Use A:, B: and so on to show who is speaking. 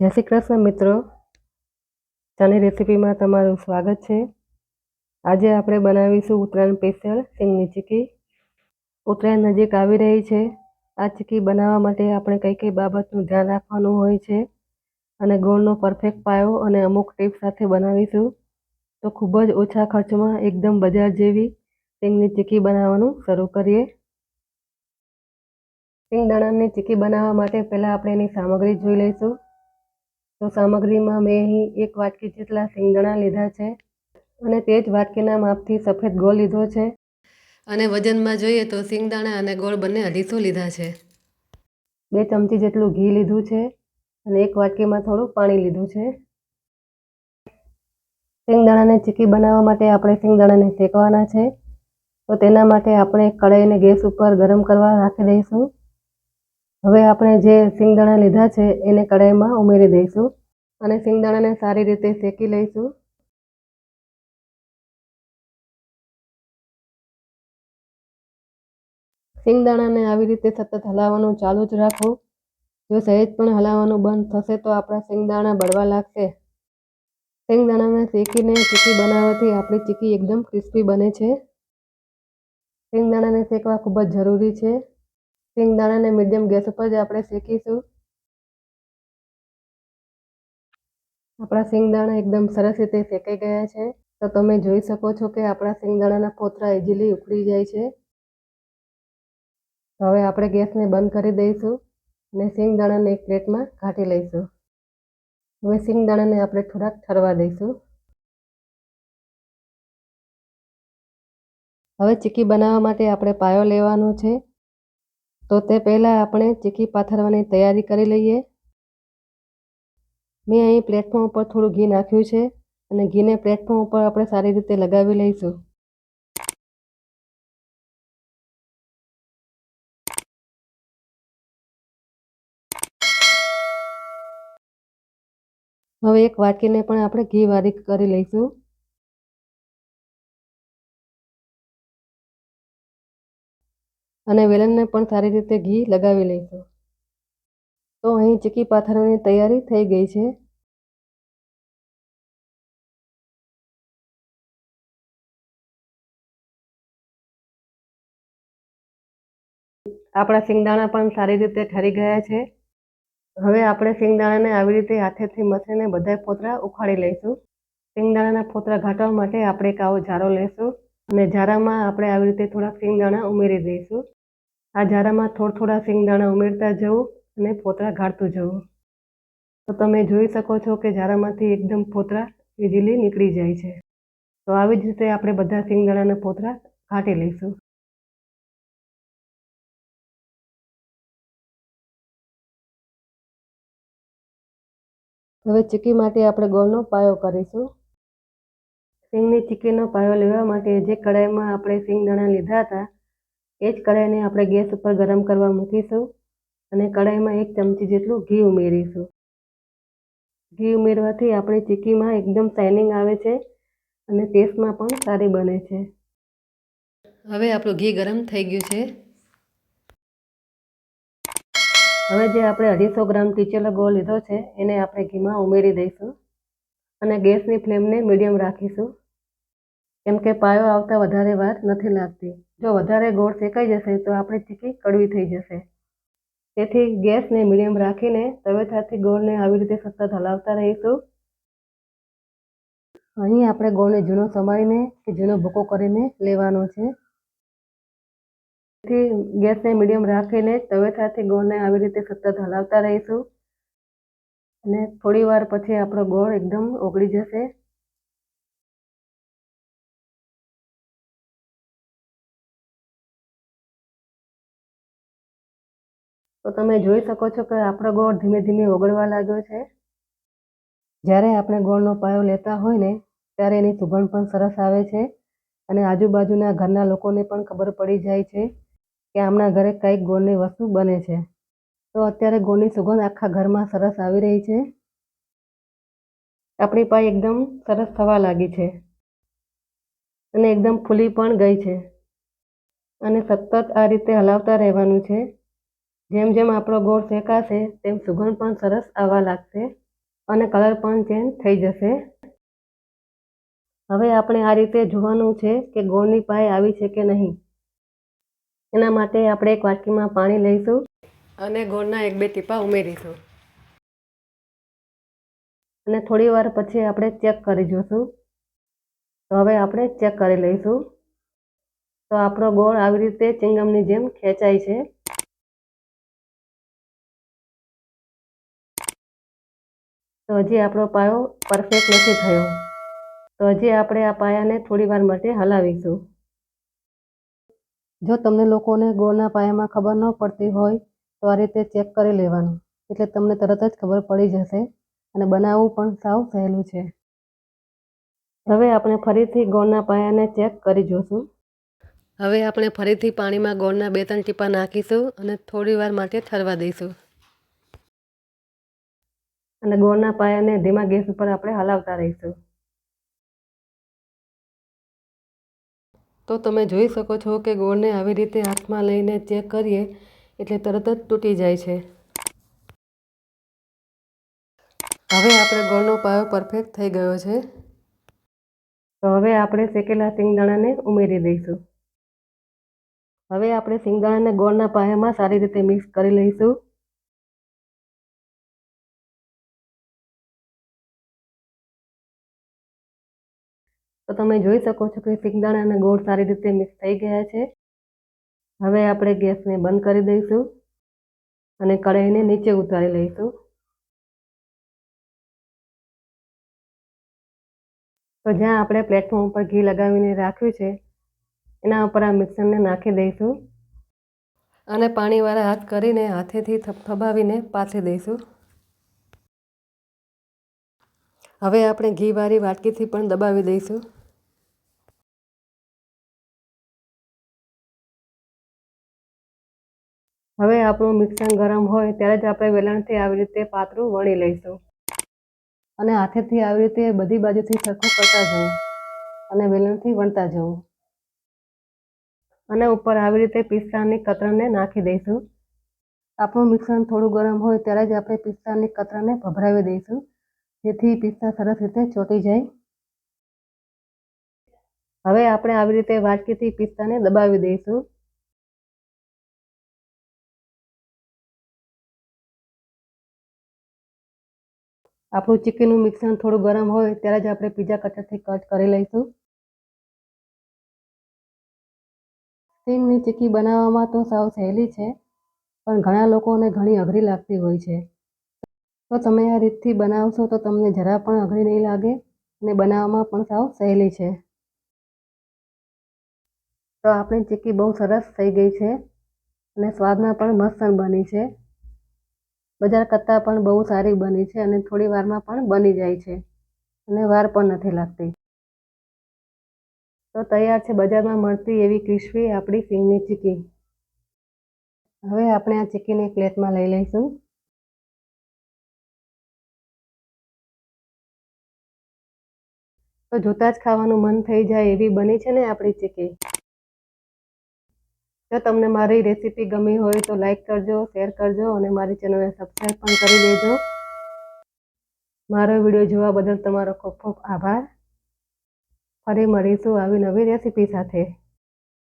A: જય શ્રી કૃષ્ણ મિત્રો. ચાની રેસીપીમાં તમારું સ્વાગત છે. આજે આપણે બનાવીશું ઉત્તરાયણ સ્પેશિયલ સિંગની ચીકી. ઉત્તરાયણ નજીક આવી રહી છે. આ ચીકી બનાવવા માટે આપણે કઈ કઈ બાબતનું ધ્યાન રાખવાનું હોય છે અને ગોળનો પરફેક્ટ પાયો અને અમુક ટીપ્સ સાથે બનાવીશું. તો ખૂબ જ ઓછા ખર્ચમાં એકદમ બજાર જેવી સિંગની ચીકી બનાવવાનું શરૂ કરીએ. સિંગદાણાની ચીકી બનાવવા માટે પહેલાં આપણે એની સામગ્રી જોઈ લઈશું. તો સામગ્રીમાં મેં અહીં એક વાટકી જેટલા સિંગદાણા લીધા છે અને તે જ વાટકીના માપથી સફેદ ગોળ લીધો છે. અને વજનમાં જોઈએ તો સિંગદાણા અને ગોળ બંને અઢીસો લીધા છે. બે ચમચી જેટલું ઘી લીધું છે અને એક વાટકીમાં થોડું પાણી લીધું છે. સિંગદાણાને ચીકી બનાવવા માટે આપણે સિંગદાણાને શેકવાના છે. તો તેના માટે આપણે કઢાઈને ગેસ ઉપર ગરમ કરવા રાખી દઈશું. હવે આપણે જે સિંગદાણા લીધા છે, એને કઢાઈમાં ઉમેરી દઈશું અને સિંગદાણાને સારી રીતે શેકી લઈશું. સિંગદાણાને આવી રીતે સતત હલાવવાનું ચાલુ જ રાખવું જો સહેજ પણ હલાવવાનું બંધ થશે તો આપણા સિંગદાણા બળવા લાગશે. સિંગદાણાને શેકીને ચીકી બનાવવાથી આપણી ચીકી એકદમ ક્રિસ્પી બને છે. સિંગદાણાને શેકવા ખૂબ જ જરૂરી છે. સિંગદાણાને મીડિયમ ગેસ ઉપર જ આપણે શેકીશું. આપણા સિંગદાણા એકદમ સરસ રીતે શેકાઈ ગયા છે. તો તમે જોઈ શકો છો કે આપણા સિંગદાણાના પોતરા ઇઝીલી ઉકળી જાય છે. હવે આપણે ગેસને બંધ કરી દઈશું અને સિંગદાણાને એક પ્લેટમાં કાઢી લઈશું. હવે સિંગદાણાને આપણે થોડાક ઠરવા દઈશું. હવે ચીકી બનાવવા માટે આપણે પાયો લેવાનો છે. તો તે પહેલાં આપણે ચીકી પાથરવાની તૈયારી કરી લઈએ. મેં અહીં પ્લેટફોર્મ ઉપર થોડું ઘી નાખ્યું છે અને ઘીને પ્લેટફોર્મ ઉપર આપણે સારી રીતે લગાવી લઈશું. હવે એક વાટકીને પણ આપણે ઘી વારી કરી લઈશું. અને વેલણને પણ સારી રીતે ઘી લગાવી લઈશું. તો અહીં ચીકી પાથરવાની તૈયારી થઈ ગઈ છે. આપણા સિંગદાણા પણ સારી રીતે ઠરી ગયા છે. હવે આપણે સિંગદાણાને આવી રીતે હાથેથી મથીને બધા પોતરા ઉખાડી લઈશું. સિંગદાણાના પોતરા ઘાટવા માટે આપણે એક આવો જારો લઈશું અને જારામાં આપણે આવી રીતે થોડાક સિંગદાણા ઉમેરી દઈશું. આ ઝારામાં થોડા થોડા સિંગદાણા ઉમેરતા જવું અને ફોતરા ગાળતું જવું. તો તમે જોઈ શકો છો કે ઝારામાંથી એકદમ ફોતરા ઇઝીલી નીકળી જાય છે. તો આવી જ રીતે આપણે બધા સિંગદાણાના ફોતરા કાઢી લઈશું. હવે ચીકી માટે આપણે ગોળનો પાયો કરીશું. સિંગની ચીકીનો પાયો લેવા માટે જે કઢાઈમાં આપણે સિંગદાણા લીધા હતા એ જ કઢાઈને આપણે ગેસ ઉપર ગરમ કરવા મૂકીશું અને કઢાઈમાં એક ચમચી જેટલું ઘી ઉમેરીશું. ઘી ઉમેરવાથી આપણી ચીકીમાં એકદમ શાઇનિંગ આવે છે અને ટેસ્ટમાં પણ સારી બને છે. હવે આપણું ઘી ગરમ થઈ ગયું છે. હવે જે આપણે અઢીસો ગ્રામ ટીચેલો ગોળ લીધો છે એને આપણે ઘીમાં ઉમેરી દઈશું અને ગેસની ફ્લેમને મીડિયમ રાખીશું. કેમ કે પાયો આવતા વધારે વાર નથી લાગતી. જો વધારે ગોળ શેકાઈ જશે તો આપણી ચીકી કડવી થઈ જશે. તેથી ગેસને મીડિયમ રાખીને તવેથાથી ગોળને આવી રીતે સતત હલાવતા રહીશું. અહીં આપણે ગોળને જૂનો સમારીને કે જૂનો ભૂકો કરીને લેવાનો છે. તેથી ગેસને મીડિયમ રાખીને તવેથાથી ગોળને આવી રીતે સતત હલાવતા રહીશું. અને થોડી વાર પછી આપણો ગોળ એકદમ ઓગળી જશે. તો તમે જોઈ શકો છો કે આપણો ગોળ ધીમે ધીમે ઓગળવા લાગ્યો છે. જ્યારે આપણે ગોળનો પાયો લેતા હોય ને, ત્યારે એની સુગંધ પણ સરસ આવે છે અને આજુબાજુના ઘરના લોકોને પણ ખબર પડી જાય છે કે આમના ઘરે કંઈક ગોળની વસ્તુ બને છે. તો અત્યારે ગોળની સુગંધ આખા ઘરમાં સરસ આવી રહી છે. આપણી પાય એકદમ સરસ થવા લાગી છે અને એકદમ ફૂલી પણ ગઈ છે અને સતત આ રીતે હલાવતા રહેવાનું છે. જેમ જેમ આપણો ગોળ શેકાશે, તેમ સુગંધ પણ સરસ આવવા લાગશે અને કલર પણ ચેન્જ થઈ જશે. હવે આપણે આ રીતે જોવાનું છે કે ગોળની પાય આવી છે કે નહીં. એના માટે આપણે એક વાટકીમાં પાણી લઈશું અને ગોળના એક બે ટીપા ઉમેરીશું. અને થોડી વાર પછી આપણે ચેક કરી જોઈશું તો હવે આપણે ચેક કરી લઈશું. તો આપણો ગોળ આવી રીતે ચિંગમની જેમ ખેંચાય છે. તો હજી આપણો પાયો પરફેક્ટ નથી થયો. તો હજી આપણે આ પાયાને થોડી વાર માટે હલાવીશું. જો તમને લોકોને ગોળના પાયામાં ખબર ન પડતી હોય, તો આ રીતે ચેક કરી લેવાનું. એટલે તમને તરત જ ખબર પડી જશે અને બનાવવું પણ સાવ સહેલું છે. હવે આપણે ફરીથી ગોળના પાયાને ચેક કરી જોઈશું હવે આપણે ફરીથી પાણીમાં ગોળના બે ત્રણ ટીપા નાખીશું અને થોડી વાર માટે ઠરવા દઈશું. અને ગોળના પાયાને ધીમા ગેસ ઉપર આપણે હલાવતા રહીશું. તો તમે જોઈ શકો છો કે ગોળને આવી રીતે હાથમાં લઈને ચેક કરીએ એટલે તરત જ તૂટી જાય છે. હવે આપણે ગોળનો પાયો પરફેક્ટ થઈ ગયો છે. તો હવે આપણે શેકેલા સિંગદાણાને ઉમેરી દઈશું. હવે આપણે સિંગદાણાને ગોળના પાયામાં સારી રીતે મિક્સ કરી લઈશું. તો તમે જોઈ શકો છો કે સિંગદાણા અને ગોળ સારી રીતે મિક્સ થઈ ગયા છે. હવે આપણે ગેસને બંધ કરી દઈશું અને કઢાઈને નીચે ઉતારી લઈશું. તો જ્યાં આપણે પ્લેટફોર્મ ઉપર ઘી લગાવીને રાખ્યું છે, એના ઉપર આ મિક્સરને નાખી દઈશું અને પાણીવાળા હાથ કરીને હાથેથી થપથપાવીને પાથરી દઈશું. હવે આપણે ઘીવાળી વાટકીથી પણ દબાવી દઈશું. હવે આપણું મિક્સર ગરમ હોય ત્યારે જ આપણે વેલણથી આવી રીતે પાતળું વણી લઈશું. અને હાથેથી આવી રીતે બધી બાજુથી સરખું કરતા જવું. અને વેલણથી વણતા જવું. અને ઉપર આવી રીતે પિસ્તાની કતરણને નાખી દઈશું. આપણું મિશ્રણ થોડું ગરમ હોય ત્યારે જ આપણે પિસ્તાની કતરણને ભભરાવી દઈશું. જેથી પિસ્તા સરસ રીતે ચોંટી જાય. હવે આપણે આવી રીતે વાટકીથી પિસ્તાને દબાવી દઈશું. આપણું ચીકીનું મિશ્રણ થોડું ગરમ હોય ત્યારે જ આપણે પીઝા કટરથી કટ કરી લઈશું. સ્ટીમની ચીક્કી બનાવવામાં તો સાવ સહેલી છે, પણ ઘણા લોકોને ઘણી અઘરી લાગતી હોય છે. તો તમે આ રીતથી બનાવશો તો તમને જરા પણ અઘરી નહીં લાગે અને બનાવવામાં પણ સાવ સહેલી છે. તો આપણી ચીક્કી બહુ સરસ થઈ ગઈ છે અને સ્વાદમાં પણ મસ્ત બની છે. બજાર કરતાં પણ બહુ સારી બની છે અને થોડી વારમાં પણ બની જાય છે. અને વાર પણ નથી લાગતી. તો તૈયાર છે બજારમાં મળતી એવી ક્રિસ્પી આપણી સિંગની ચીકી. હવે આપણે આ ચીકીને પ્લેટમાં લઈ લઈશું. તો જોતાં જ ખાવાનું મન થઈ જાય એવી બની છે ને આપણી ચીક્કી જો તમને મારી રેસીપી ગમી હોય તો લાઈક કરજો, શેર કરજો અને મારી ચેનલને સબસ્ક્રાઈબ પણ કરી દેજો. મારો વીડિયો જોવા બદલ તમારો ખૂબ ખૂબ આભાર. ફરી મળીશું આવી નવી રેસીપી સાથે.